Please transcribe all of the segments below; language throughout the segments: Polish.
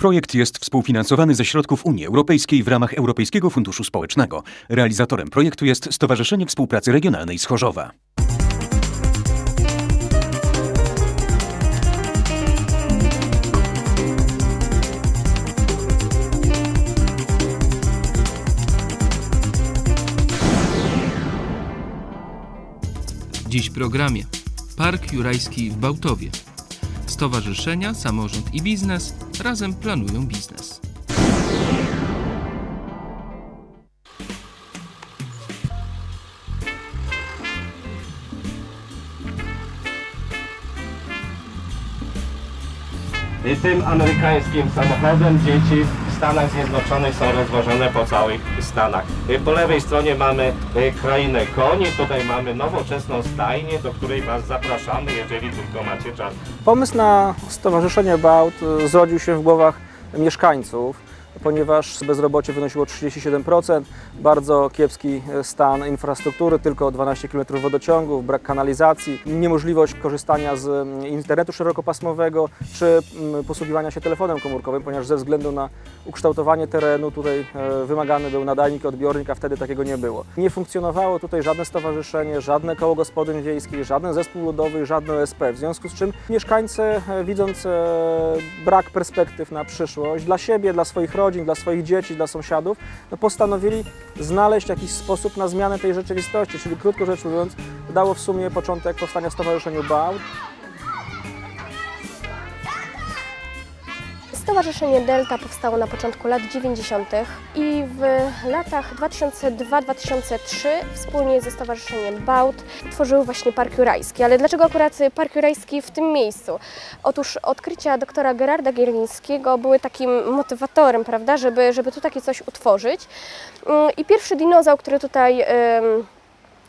Projekt jest współfinansowany ze środków Unii Europejskiej w ramach Europejskiego Funduszu Społecznego. Realizatorem projektu jest Stowarzyszenie Współpracy Regionalnej z Chorzowa. Dziś w programie Park Jurajski w Bałtowie. Stowarzyszenia, samorząd i biznes razem planują biznes. Tym amerykańskim samochodem dzieci Stanach Zjednoczonych są rozwożone po całych Stanach. Y, Po lewej stronie mamy y, krainę koni, tutaj mamy nowoczesną stajnię, do której Was zapraszamy, jeżeli tylko macie czas. Pomysł na Stowarzyszenie Bałt y, zrodził się w głowach mieszkańców, ponieważ bezrobocie wynosiło 37%, bardzo kiepski y, stan infrastruktury, tylko 12 km wodociągów, brak kanalizacji, niemożliwość korzystania z internetu szerokopasmowego czy posługiwania się telefonem komórkowym, ponieważ ze względu na ukształtowanie terenu tutaj e, wymagany był nadajnik, odbiornik, a wtedy takiego nie było. Nie funkcjonowało tutaj żadne stowarzyszenie, żadne koło gospodyń wiejskich, żaden zespół ludowy, żadne OSP, w związku z czym mieszkańcy e, widząc e, brak perspektyw na przyszłość dla siebie, dla swoich rodzin, dla swoich dzieci, dla sąsiadów, no postanowili znaleźć jakiś sposób na zmianę tej rzeczywistości, czyli krótko rzecz mówiąc, dało w sumie początek powstania Stowarzyszeniu BAUT. Stowarzyszenie Delta powstało na początku lat 90. i w latach 2002-2003 wspólnie ze Stowarzyszeniem BAUT tworzyły właśnie Park Jurajski. Ale dlaczego akurat Park Jurajski w tym miejscu? Otóż odkrycia doktora Gerarda Gierlińskiego były takim motywatorem, prawda, żeby, żeby tu takie coś utworzyć. Mm, I pierwszy dinozaur, który tutaj...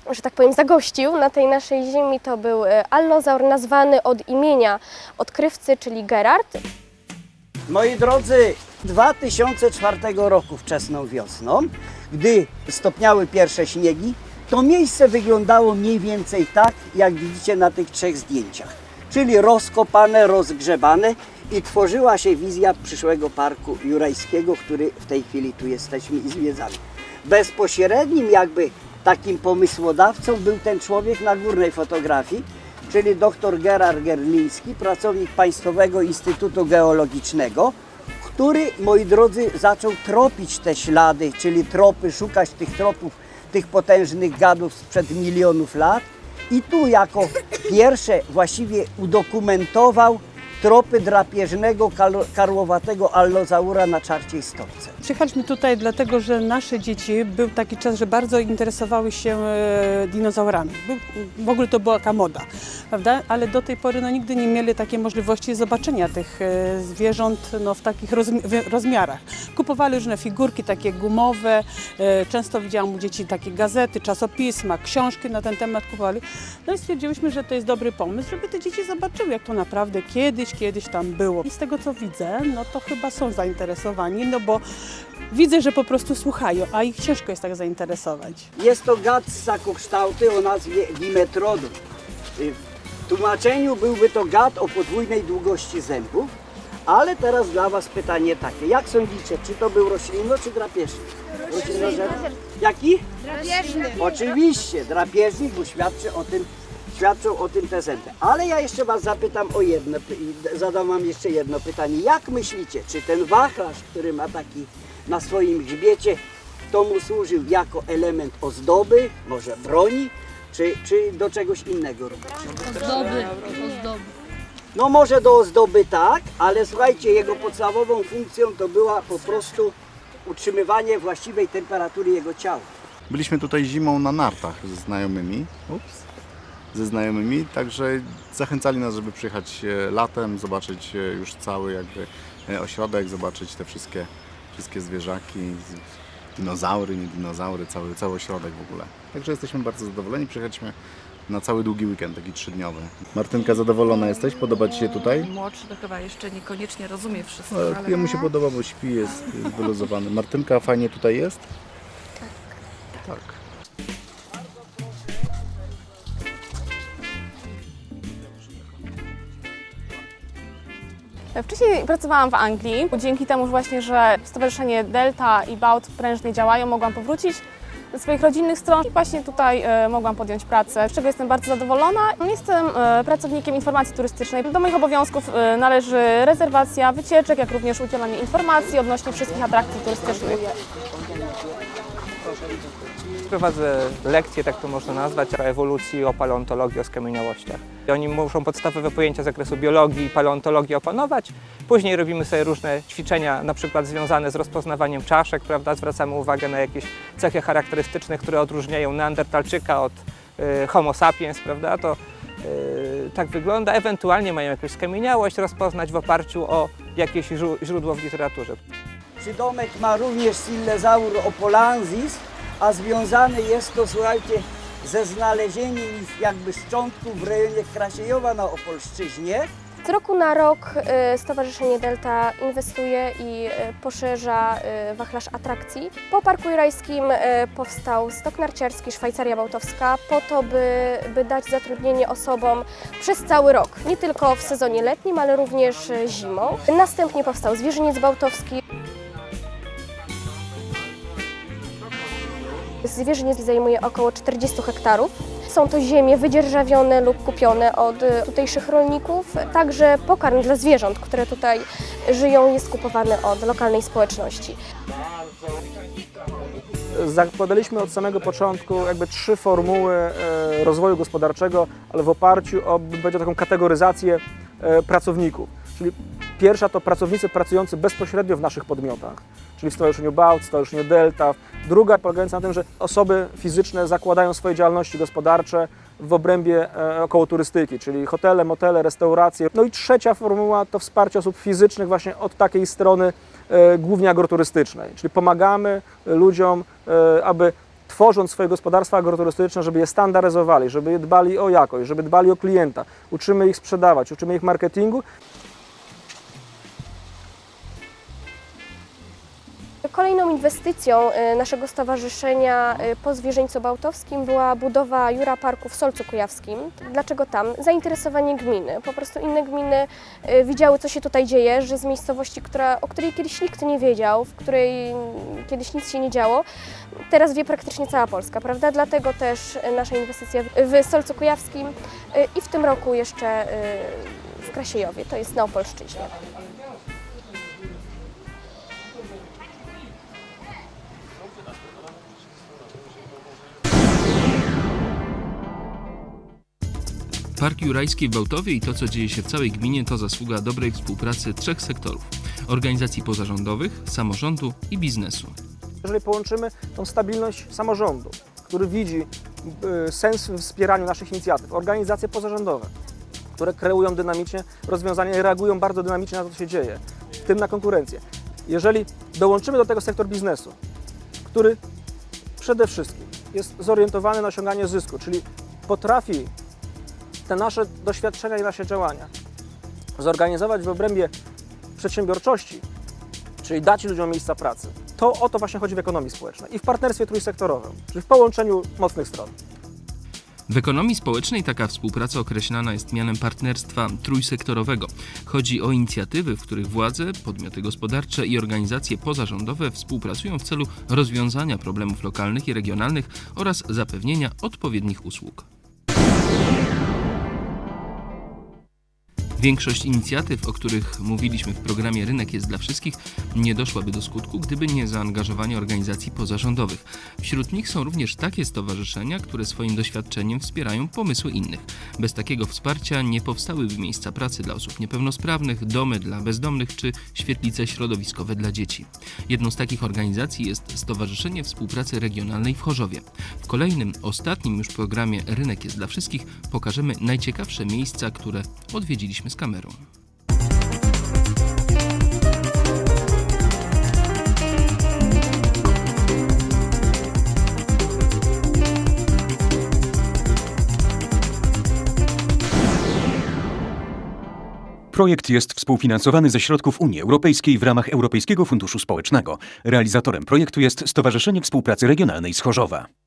że tak powiem, zagościł na tej naszej ziemi, to był e, allozaur nazwany od imienia odkrywcy, czyli Gerard. Moi drodzy, 2004 roku wczesną wiosną, gdy stopniały pierwsze śniegi, to miejsce wyglądało mniej więcej tak, jak widzicie na tych trzech zdjęciach. Czyli rozkopane, rozgrzebane i tworzyła się wizja przyszłego parku jurajskiego, który w tej chwili tu jesteśmy i zwiedzamy. Bezpośrednim jakby takim pomysłodawcą był ten człowiek na górnej fotografii, czyli dr Gerard Gerliński, pracownik Państwowego Instytutu Geologicznego, który, moi drodzy, zaczął tropić te ślady, czyli tropy, szukać tych tropów, tych potężnych gadów sprzed milionów lat. I tu jako pierwsze właściwie udokumentował tropy drapieżnego karłowatego allozaura na czarciej stopce. Przyjechaliśmy tutaj dlatego, że nasze dzieci, był taki czas, że bardzo interesowały się e, dinozaurami. W ogóle to była taka moda, prawda? Ale do tej pory no, nigdy nie mieli takiej możliwości zobaczenia tych e, zwierząt no, w takich rozmiarach. Kupowali różne figurki takie gumowe, e, często widziałam u dzieci takie gazety, czasopisma, książki na ten temat kupowali. No i stwierdziłyśmy, że to jest dobry pomysł, żeby te dzieci zobaczyły, jak to naprawdę kiedyś, kiedyś tam było. I z tego co widzę, no to chyba są zainteresowani, no bo widzę, że po prostu słuchają, a ich ciężko jest tak zainteresować. Jest to gad ssakokształty o nazwie Dimetrodon. Y, W tłumaczeniu byłby to gad o podwójnej długości zębów, ale teraz dla Was pytanie takie. Jak sądzicie, czy to był roślino czy drapieżnik? Roślinożerny. Jaki? Drapieżnik. Oczywiście, drapieżnik, bo świadczy o tym, świadczą o tym te zęby. Ale ja jeszcze Was zapytam o jedno, zadam Wam jeszcze jedno pytanie. Jak myślicie, czy ten wachlarz, który ma taki na swoim grzbiecie, to mu służył jako element ozdoby, może broni, czy, czy do czegoś innego? Ozdoby, ozdoby. No może do ozdoby tak, ale słuchajcie, jego podstawową funkcją to była po prostu utrzymywanie właściwej temperatury jego ciała. Byliśmy tutaj zimą na nartach ze znajomymi. Ups. Ze znajomymi, także zachęcali nas, żeby przyjechać e, latem, zobaczyć e, już cały jakby e, ośrodek, zobaczyć te wszystkie, wszystkie zwierzaki, dinozaury, nie dinozaury, cały, cały ośrodek w ogóle. Także jesteśmy bardzo zadowoleni, przyjechaliśmy na cały długi weekend, taki trzydniowy. Martynka, zadowolona jesteś? Podoba Ci się tutaj? Młodszy to chyba jeszcze niekoniecznie rozumie wszystko, ale jemu się podoba, bo śpi, jest, jest wyluzowany. Martynka, fajnie tutaj jest? Wcześniej pracowałam w Anglii. Dzięki temu właśnie, że Stowarzyszenie Delta i BAUT prężnie działają, mogłam powrócić do swoich rodzinnych stron i właśnie tutaj e, mogłam podjąć pracę, z czego jestem bardzo zadowolona. Jestem e, pracownikiem informacji turystycznej. Do moich obowiązków e, należy rezerwacja wycieczek, jak również udzielanie informacji odnośnie wszystkich atrakcji turystycznych. Prowadzę lekcje, tak to można nazwać, o ewolucji, o paleontologii, o skamieniałościach. I Oni muszą podstawowe pojęcia z zakresu biologii i paleontologii opanować. Później robimy sobie różne ćwiczenia, na przykład związane z rozpoznawaniem czaszek, prawda? Zwracamy uwagę na jakieś cechy charakterystyczne, które odróżniają neandertalczyka od y, homo sapiens, prawda? To y, tak wygląda. Ewentualnie mają jakąś skamieniałość rozpoznać w oparciu o jakieś źró- źródło w literaturze. Przydomek ma również Sillezaur opolansis, a związane jest to, słuchajcie, ze znalezieniem ich jakby szczątków w rejonie Krasiejowa na Opolszczyźnie. Z roku na rok y, Stowarzyszenie Delta inwestuje i y, poszerza y, wachlarz atrakcji. Po Parku Jurajskim powstał stok narciarski Szwajcaria Bałtowska po to, by, by dać zatrudnienie osobom przez cały rok, nie tylko w sezonie letnim, ale również zimą. Następnie powstał Zwierzyniec Bałtowski. Zwierzyniec zajmuje około 40 hektarów. Są to ziemie wydzierżawione lub kupione od y, tutejszych rolników. Także pokarm dla zwierząt, które tutaj żyją, jest kupowany od lokalnej społeczności. Zakładaliśmy od samego początku jakby trzy formuły e, rozwoju gospodarczego, ale w oparciu o będzie taką kategoryzację e, pracowników. Czyli pierwsza to pracownicy pracujący bezpośrednio w naszych podmiotach, czyli w Stowarzyszeniu BAUT, w Stowarzyszeniu Delta. Druga polegająca na tym, że osoby fizyczne zakładają swoje działalności gospodarcze w obrębie e, około turystyki, czyli hotele, motele, restauracje. No i trzecia formuła to wsparcie osób fizycznych właśnie od takiej strony e, głównie agroturystycznej, czyli pomagamy ludziom, e, aby tworząc swoje gospodarstwa agroturystyczne, żeby je standaryzowali, żeby dbali o jakość, żeby dbali o klienta, uczymy ich sprzedawać, uczymy ich marketingu. Kolejną inwestycją y, naszego stowarzyszenia y, po Zwierzyńcu Bałtowskim była budowa Jura Parku w Solcu Kujawskim. Dlaczego tam? Zainteresowanie gminy. Po prostu inne gminy y, widziały, co się tutaj dzieje, że z miejscowości, która, o której kiedyś nikt nie wiedział, w której kiedyś nic się nie działo, teraz wie praktycznie cała Polska, prawda? Dlatego też nasza inwestycja w- Solcu Kujawskim i w tym roku jeszcze w Krasiejowie, to jest na Opolszczyźnie. Park Jurajski w Bałtowie i to, co dzieje się w całej gminie, to zasługa dobrej współpracy trzech sektorów: organizacji pozarządowych, samorządu i biznesu. Jeżeli połączymy tą stabilność samorządu, który widzi y, sens w wspieraniu naszych inicjatyw, organizacje pozarządowe, które kreują dynamicznie rozwiązania i reagują bardzo dynamicznie na to, co się dzieje, w tym na konkurencję. Jeżeli dołączymy do tego sektor biznesu, który przede wszystkim jest zorientowany na osiąganie zysku, czyli potrafi te nasze doświadczenia i nasze działania zorganizować w obrębie przedsiębiorczości, czyli dać ludziom miejsca pracy. To o to właśnie chodzi w ekonomii społecznej i w partnerstwie trójsektorowym, czyli w połączeniu mocnych stron. W ekonomii społecznej taka współpraca określana jest mianem partnerstwa trójsektorowego. Chodzi o inicjatywy, w których władze, podmioty gospodarcze i organizacje pozarządowe współpracują w celu rozwiązania problemów lokalnych i regionalnych oraz zapewnienia odpowiednich usług. Większość inicjatyw, o których mówiliśmy w programie Rynek jest dla wszystkich, nie doszłaby do skutku, gdyby nie zaangażowanie organizacji pozarządowych. Wśród nich są również takie stowarzyszenia, które swoim doświadczeniem wspierają pomysły innych. Bez takiego wsparcia nie powstałyby miejsca pracy dla osób niepełnosprawnych, domy dla bezdomnych czy świetlice środowiskowe dla dzieci. Jedną z takich organizacji jest Stowarzyszenie Współpracy Regionalnej w Chorzowie. W kolejnym, ostatnim już programie Rynek jest dla wszystkich pokażemy najciekawsze miejsca, które odwiedziliśmy z kamerą. Projekt jest współfinansowany ze środków Unii Europejskiej w ramach Europejskiego Funduszu Społecznego. Realizatorem projektu jest Stowarzyszenie Współpracy Regionalnej z Chorzowa.